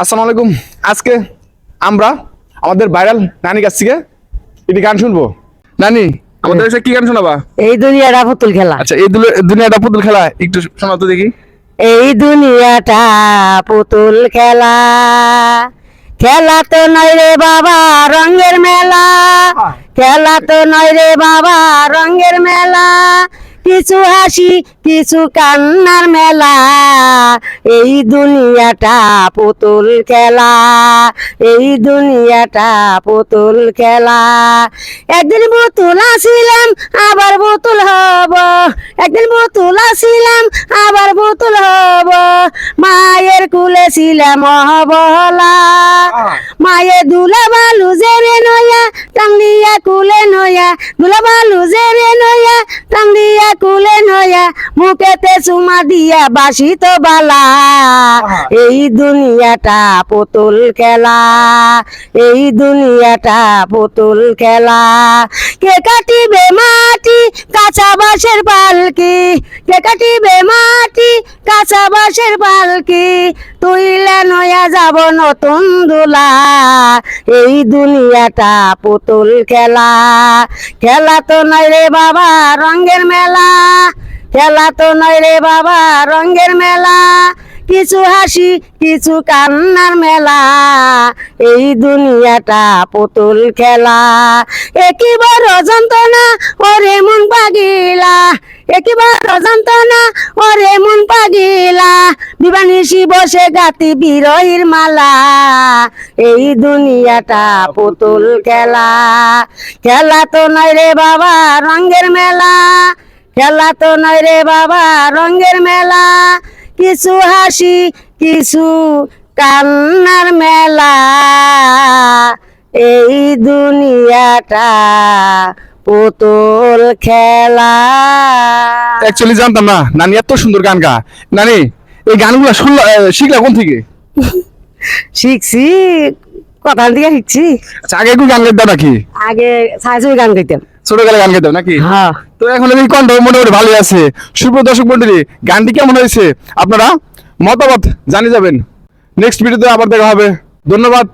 আসসালামু আলাইকুম। আজকে আমরা আমাদের ভাইরাল নানি কাছ থেকে একটি গান শুনব। নানি আমাদের কি গান শোনাবা? এই দুনিয়াটা পুতুল খেলা। আচ্ছা এই দুনিয়াটা পুতুল খেলা একটু শোনা তো দেখি। এই দুনিয়াটা পুতুল খেলা। খেলা তো নয় রে বাবা রঙের মেলা। খেলা তো নয় রে বাবা রঙের মেলা। কিছু হাসি কিছু কান্নার মেলা। এই দুনিয়াটা পুতুল খেলা এই দুনিয়াটা পুতুল খেলা। একদিন পুতুল আসিলাম আবার পুতুল হব। একদিন পুতুল আসিলাম আবার পুতুল হব। মায়ের কুলে ছিলাম অবলা মায়ে দুলা বালু জেরে নয়া টাঙ্গিয়া কুলে নয়া দুলা বালু জেরে মুখেতে চুমা দিয়া বাসি তো বালা এই দুনিয়াটা পুতুল খেলা। এই দুনিয়াটা পুতুল খেলা। কে কাটিবে মাটি কাঁচা বাঁশের পালকি? কে কাটিবে মাটি কাঁচা বাঁশের পালকি? তুইলে নয়া যাব নতুন দোলা। এই দুনিয়াটা পুতুল খেলা। খেলা তো নয় রে বাবা রঙের মেলা। খেলা তো নয় রে বাবা, রঙের মেলা। কিছু হাসি, কিছু কান্নার মেলা। এই দুনিয়াটা পুতুল খেলা। একিবার যন্ত্রণা ওরে মন পাগিলা। একিবার যন্ত্রণা ওরে মন পাগিলা। বিবানিসি বসে গাতি বিরহির মালা। এই দুনিয়াটা পুতুল খেলা। খেলা তো নয় রে বাবা, রঙের মেলা। খেলা তো নয় রে বাবা রঙের মেলা। কিছু হাসি কিছু কান্নার মেলা। এই দুনিয়াটা পুতুল খেলা। অ্যাকচুয়ালি জানতাম না। নানি এত সুন্দর গান গা। নানি এই গানগুলো শুনলা শিখলা কোন থেকে? শিখছি কথা থেকে শিখছি? আচ্ছা আগে একটু গান গাইতাম নাকি? আগে ছায়াছবি গান গাইতাম। ছোটবেলায় গান গাইতাম নাকি? হ্যাঁ। তো এখন এই কণ্ঠ মোটামুটি ভালো আছে। সুপ্র দর্শক মন্ডলী গানটি কেমন হয়েছে? আপনারা মতামত জানিয়ে যাবেন। নেক্সট ভিডিওতে আবার দেখা হবে। ধন্যবাদ।